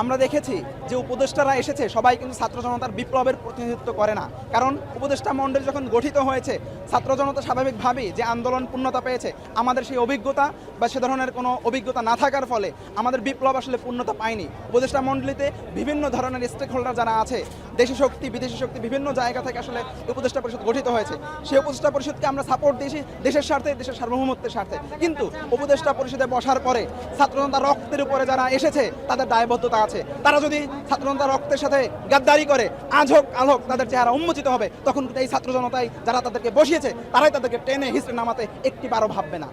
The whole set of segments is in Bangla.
আমরা দেখেছি যে উপদেষ্টারা এসেছে, সবাই কিন্তু ছাত্র জনতার বিপ্লবের প্রতিনিধিত্ব করে না। কারণ উপদেষ্টা মণ্ডলী যখন গঠিত হয়েছে, ছাত্র জনতা স্বাভাবিকভাবেই যে আন্দোলন পূর্ণতা পেয়েছে, আমাদের সেই অভিজ্ঞতা বা সে ধরনের কোনো অভিজ্ঞতা না থাকার ফলে আমাদের বিপ্লব আসলে পূর্ণতা পায়নি। উপদেষ্টা মণ্ডলীতে বিভিন্ন ধরনের স্টেক হোল্ডার যারা আছে দেশি শক্তি বিদেশি শক্তি বিভিন্ন জায়গা থেকে আসলে উপদেষ্টা পরিষদ গঠিত হয়েছে। সেই উপদেষ্টা পরিষদকে আমরা সাপোর্ট দিয়েছি দেশের স্বার্থে, দেশের সার্বভৌমত্বের স্বার্থে। কিন্তু উপদেষ্টা পরিষদে বসার পরে ছাত্রজনতা রক্তের উপরে যারা এসেছে, তাদের দায়বদ্ধতা আছে। তারা যদি ছাত্রজনতা রক্তের সাথে গাদ্দারি করে, আজ হোক আল হোক, তাদের চেহারা উন্মোচিত হবে, তখন এই ছাত্র জনতাই যারা তাদেরকে বসিয়েছে, তারাই তাদেরকে টেনে হিসেবে নামাতে একটি বারও ভাববে না।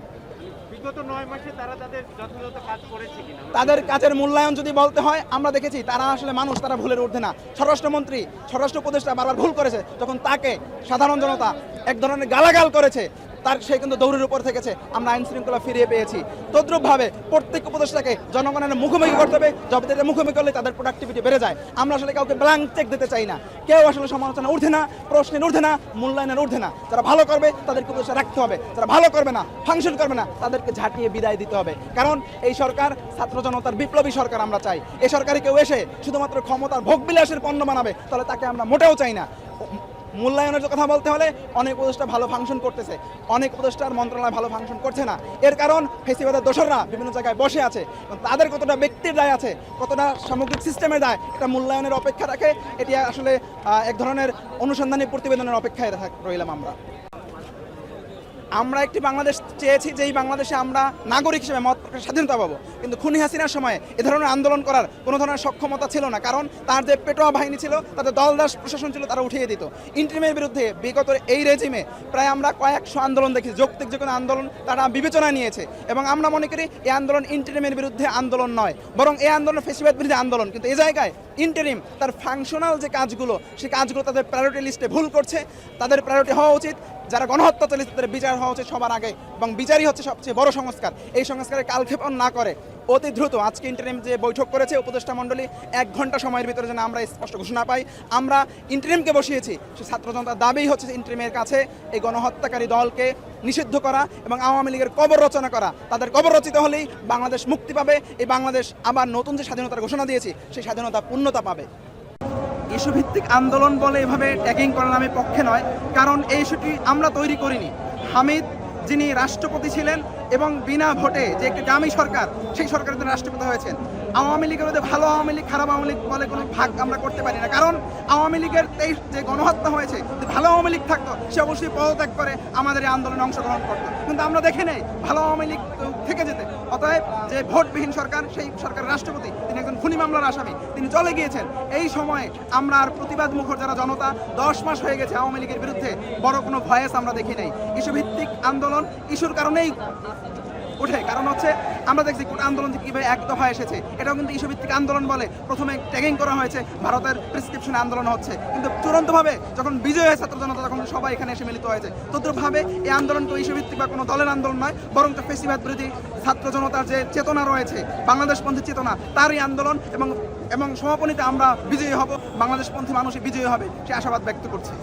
তাদের যথাযথ কাজের মূল্যায়ন যদি বলতে হয়, আমরা দেখেছি তারা আসলে মানুষ, তারা ভুলের ঊর্ধ্বে না। স্বরাষ্ট্রমন্ত্রী, স্বরাষ্ট্র উপদেষ্টা বারবার ভুল করেছে তখন তাকে সাধারণ জনতা এক ধরনের গালাগাল করেছে। তার সে কিন্তু দৌড়ের উপর থেকেছে। আমরা আইন শৃঙ্খলা ফিরিয়ে পেয়েছি। তদ্রুপভাবে প্রত্যেক উপদেষ্টাকে জনগণের মুখোমুখি করতে হবে। যবে তাদের মুখোমুখি করলে তাদের প্রোডাক্টিভিটি বেড়ে যায়। আমরা আসলে কাউকে ব্ল্যাঙ্ক চেক দিতে চাই না। কেউ আসলে সমালোচনা উঠে না, প্রশ্নের উঠে না, মূল্যায়নের উঠে না। যারা ভালো করবে, তাদেরকে উপদেষ্টা রাখতে হবে। যারা ভালো করবে না, ফাংশন করবে না, তাদেরকে ঝাঁটিয়ে বিদায় দিতে হবে। কারণ এই সরকার ছাত্র জনতার বিপ্লবী সরকার আমরা চাই। এই সরকারে কেউ এসে শুধুমাত্র ক্ষমতার ভোগবিলাসের পণ্য বানাবে, তাহলে তাকে আমরা মোটেও চাই না। মূল্যায়নের কথা বলতে হলে অনেক উপদেষ্টা ভালো ফাংশন করতেছে। অনেক উপদেষ্টার মন্ত্রণালয় ভালো ফাংশন করছে না। এর কারণ ফেসিবাদের দোসররা বিভিন্ন জায়গায় বসে আছে তাদের কতটা ব্যক্তির দায় আছে, কতটা সামগ্রিক সিস্টেমের দায়, এটা মূল্যায়নের অপেক্ষা রাখে। এটি আসলে এক ধরনের অনুসন্ধানী প্রতিবেদনের অপেক্ষায় রইলাম আমরা। আমরা একটি বাংলাদেশ চেয়েছি যেই বাংলাদেশে আমরা নাগরিক হিসেবে মত স্বাধীনতা পাবো। কিন্তু খুনি হাসিনার সময় এ ধরনের আন্দোলন করার কোনো ধরনের সক্ষমতা ছিল না। কারণ তার যে পেটোয়া বাহিনী ছিল তাদের দলদাস প্রশাসন ছিল, তারা উঠিয়ে দিত। ইন্টারিমের বিরুদ্ধে বিগত এই রেজিমে প্রায় আমরা কয়েকশো আন্দোলন দেখি। যৌক্তিক যে কোনো আন্দোলন তারা বিবেচনা নিয়েছে। এবং আমরা মনে করি এই আন্দোলন ইন্টারিমের বিরুদ্ধে আন্দোলন নয়, বরং এই আন্দোলন ফেসিবাদ বিরুদ্ধে আন্দোলন। কিন্তু এই জায়গায় ইন্টারিম তার ফাংশনাল যে কাজগুলো, সেই কাজগুলো তাদের প্রায়োরিটি লিস্টে ভুল করছে। তাদের প্রায়োরিটি হওয়া উচিত। যারা গণহত্যা চলেছে তাদের বিচার হওয়া উচিত সবার আগে এবং বিচারই হচ্ছে সবচেয়ে বড় সংস্কার। এই সংস্কারের কালক্ষেপণ না করে, অতি দ্রুত। আজকে ইন্টারিম যে বৈঠক করেছে উপদেষ্টা মণ্ডলী, এক ঘণ্টা সময়ের ভিতরে যেন আমরা স্পষ্ট ঘোষণা পাই। আমরা ইন্টারিমকে বসিয়েছি, সে ছাত্র জনতার দাবি হচ্ছে ইন্টারিমের কাছে এই গণহত্যাকারী দলকে নিষিদ্ধ করা এবং আওয়ামী লীগের কবর রচনা করা। তাদের কবর রচিত হলেই বাংলাদেশ মুক্তি পাবে। এই বাংলাদেশ আবার নতুন যে স্বাধীনতার ঘোষণা দিয়েছি, সেই স্বাধীনতা পূর্ণতা পাবে। ইস্যু ভিত্তিক আন্দোলন বলে এভাবে ট্যাগিং করার আমি পক্ষে নয়, কারণ এই ইস্যুটি আমরা তৈরি করিনি। হামিদ যিনি রাষ্ট্রপতি ছিলেন এবং বিনা ভোটে যে একটি দামি সরকার, সেই সরকারের জন্য রাষ্ট্রপতি হয়েছেন। আওয়ামী লীগের মধ্যে ভালো আওয়ামী লীগ, খারাপ আওয়ামী লীগ বলে কোনো ভাগ আমরা করতে পারি না। কারণ আওয়ামী লীগের এই যে গণহত্যা হয়েছে ভালো আওয়ামী লীগ থাকতো, সে অবশ্যই পদত্যাগ করে আমাদের এই আন্দোলনে অংশগ্রহণ করতো। কিন্তু আমরা দেখে নেই, ভালো আওয়ামী লীগ থেকে যেতে। অতএব যে ভোটবিহীন সরকার, সেই সরকারের রাষ্ট্রপতি, তিনি একজন খুনি মামলার আসামি, তিনি চলে গিয়েছেন। এই সময়ে আমরা আর প্রতিবাদ মুখর যারা জনতা, দশ মাস হয়ে গেছে আওয়ামী লীগের বিরুদ্ধে, বড় কোনো ভয়েস আমরা দেখি নেই। ইস্যুভিত্তিক আন্দোলন ইস্যুর কারণেই ওঠে। কারণ হচ্ছে, আমরা দেখছি কোন আন্দোলন যে কীভাবে এক দফা এসেছে। এটাও কিন্তু ইস্যুভিত্তিক আন্দোলন বলে। প্রথমে ট্যাগিং করা হয়েছে, ভারতের প্রেসক্রিপশনে আন্দোলন হচ্ছে। কিন্তু চূড়ান্তভাবে যখন বিজয় হয় ছাত্র জনতা, তখন সবাই এখানে এসে মিলিত হয়েছে। তদ্রুপভাবে এই আন্দোলন তো ইস্যুভিত্তিক বা কোনো দলের আন্দোলন নয়, বরং তো ফেসিবাদ বিরোধী ছাত্র জনতার যে চেতনা রয়েছে, বাংলাদেশপন্থী চেতনা, তারই আন্দোলন এবং এবং সমাপনীতে আমরা বিজয়ী হব। বাংলাদেশপন্থী মানুষই বিজয়ী হবে, সে আশাবাদ ব্যক্ত করছি।